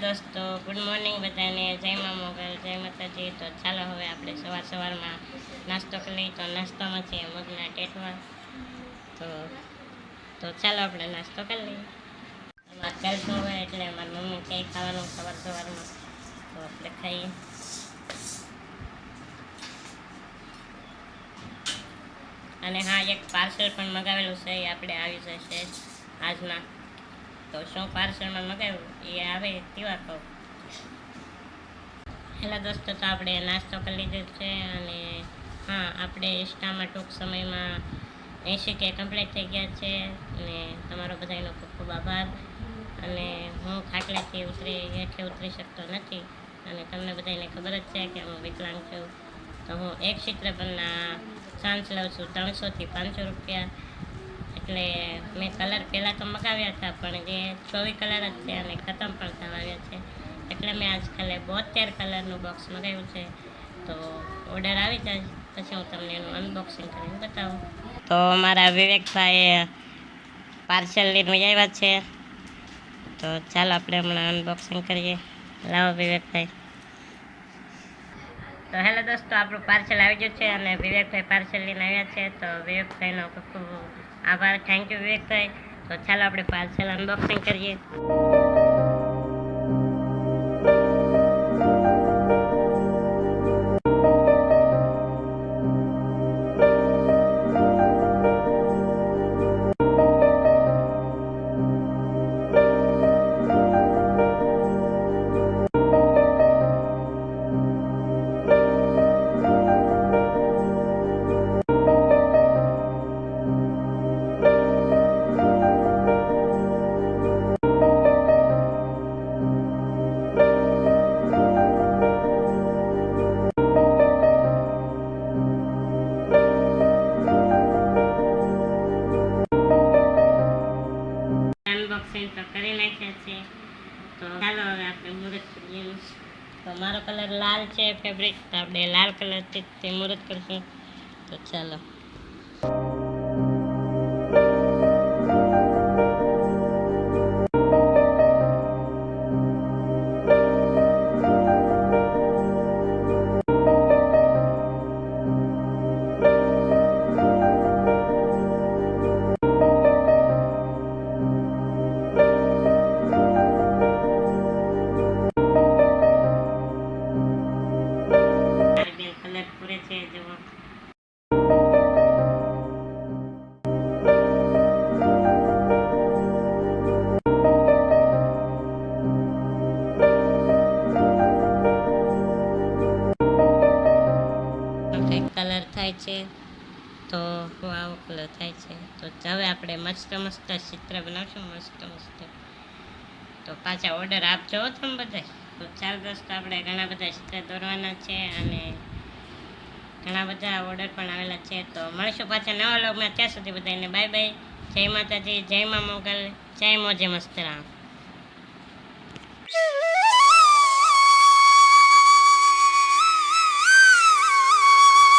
દોસ્તો good morning બધાને. જય મા મોગલ, જય માતાજી. તો ચાલો હવે આપણે સવાર સવારમાં નાસ્તો કરી લઈએ. તો નાસ્તામાં છે મગના ટેટવા તો તો ચાલો આપણે નાસ્તો કરી લઈએ. અમારે જલસો હોય એટલે અમારી મમ્મી કંઈ ખાવાનું સવાર સવારમાં. તો આપણે ખાઈએ. અને હા, એક પાર્સલ પણ મગાવેલું છે, એ આપણે આવી જશે આજના. તો શું પાર્સલમાં મગાવ્યું? એ આવે તેવા કહું? હેલો દોસ્તો, તો આપણે નાસ્તો કરી લીધો છે અને હા, આપણે ઇન્સ્ટામાં ટૂંક સમયમાં એંશી કે કમ્પ્લીટ થઈ ગયા છે અને તમારો બધાનો ખૂબ ખૂબ આભાર. અને હું ખાટલાથી ઉતરી, હેઠે ઉતરી શકતો નથી અને તમને બધાને ખબર જ છે કે હું વિકલાંગ છું. તો હું એક ચિત્ર પરના ચાન્સ લઉં છું ત્રણસોથી પાંચસો રૂપિયા. એટલે મેં કલર પહેલાં તો મગાવ્યા હતા, પણ જે ચોવીસ કલર જ છે અને ખતમ પણ થવા આવ્યા છે. એટલે મેં આજકાલે બોતેર કલરનું બોક્સ મગાવ્યું છે. તો ઓર્ડર આવી જાય, પછી હું તમને એનું અનબોક્સિંગ કરીને બતાવું. તો મારા વિવેકભાઈએ પાર્સલ લઈને આવ્યા છે. તો ચાલો આપણે હમણાં અનબોક્સિંગ કરીએ. લાવો વિવેકભાઈ. તો હેલો દોસ્તો, આપણું પાર્સલ આવી ગયું છે અને વિવેકભાઈ પાર્સલ લઈને આવ્યા છે. તો વિવેકભાઈનો ખૂબ ખૂબ આભાર થેન્ક યુ વિવેકભાઈ. તો ચાલો આપણે પાર્સલ અનબોક્સિંગ કરીએ. તો કરી નાખ્યા છે. તો ચાલો હવે આપણે મુહૂર્ત કરીએ. તો મારો કલર લાલ છે ફેબ્રિક તો આપણે લાલ કલરથી તે મુહૂર્ત કરશું. તો ચાલો. મારી પૂરે છે જુઓ કલર થાય છે, તો આવો કલર થાય છે. તો હવે આપણે મસ્ત મસ્ત ચિત્ર બનાવશું, મસ્ત મસ્ત. તો પાછા ઓર્ડર આપજો તમે બધા તો ચાર દોસ્તો, આપણે ઘણા બધા ચિત્ર દોરવાના છે અને ઘણા બધા ઓર્ડર પણ આવેલા છે. તો મળીશું પાછા નવા લોગમાં ત્યાં સુધી બધાને બાય બાય જય માતાજી, જય મા મોગલ, જય મોજે મસ્તરામ.